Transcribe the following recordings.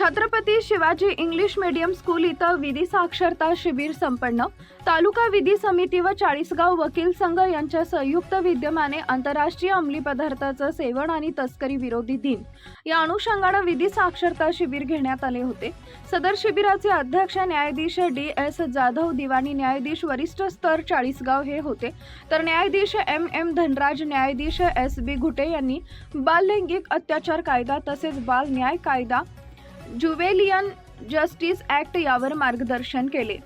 Chhatrapati Shivaji English medium school इथं विधी साक्षरता शिबिर संपन्न. तालुका विधी समिती व चाळीसगाव वकील संघ यांच्या संयुक्त विद्यमाने आंतरराष्ट्रीय अंमली पदार्थाचं सेवन आणि तस्करी विरोधी दिन. या अनुषंगानं विधी साक्षरता शिबिर घेण्यात आले होते. सदर शिबिराचे अध्यक्ष न्यायाधीश डी एस जाधव दिवाणी न्यायाधीश वरिष्ठ स्तर चाळीसगाव हे होते. तर न्यायाधीश एम एम धनराज न्यायाधीश एस बी घुटे यांनी बाल लैंगिक अत्याचार कायदा तसेच बाल न्याय कायदा ज्युवेलियन जस्टिस ॲक्ट यावर मार्गदर्शन केले.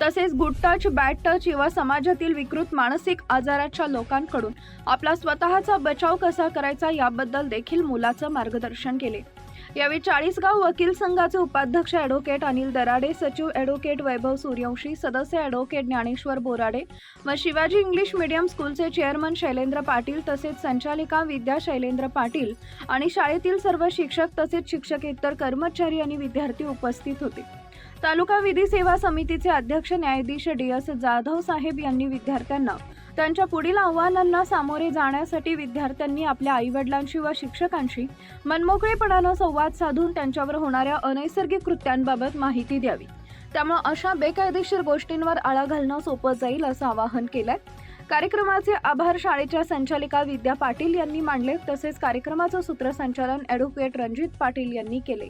तसेच गुड टच बॅड टच किंवा समाजातील विकृत मानसिक आजाराच्या लोकांकडून आपला स्वतःचा बचाव कसा करायचा याबद्दल देखील मुलाचं मार्गदर्शन केले. यावेळी चाळीसगाव वकील संघाचे उपाध्यक्ष ॲडव्होकेट अनिल दराडे सचिव ॲडव्होकेट वैभव सूर्यवंशी सदस्य ॲडव्होकेट ज्ञानेश्वर बोराडे व शिवाजी इंग्लिश मीडियम स्कूलचे चेअरमन शैलेंद्र पाटील तसेच संचालिका विद्या शैलेंद्र पाटील आणि शाळेतील सर्व शिक्षक तसेच शिक्षकेतर कर्मचारी आणि विद्यार्थी उपस्थित होते. तालुका विधी सेवा समितीचे अध्यक्ष न्यायाधीश डी एस जाधव साहेब यांनी विद्यार्थ्यांना त्यांच्या पुढील आव्हानांना सामोरे जाण्यासाठी विद्यार्थ्यांनी आपल्या आईवडिलांशी व शिक्षकांशी मनमोकळेपणानं संवाद साधून त्यांच्यावर होणाऱ्या अनैसर्गिक कृत्यांबाबत माहिती द्यावी. त्यामुळे अशा बेकायदेशीर गोष्टींवर आळा घालणं सोपं जाईल असं आवाहन केलंय. कार्यक्रमाचे आभार शाळेच्या संचालिका विद्या पाटील यांनी मांडले तसेच कार्यक्रमाचं सूत्रसंचालन ॲडव्होकेट रणजित पाटील यांनी केले.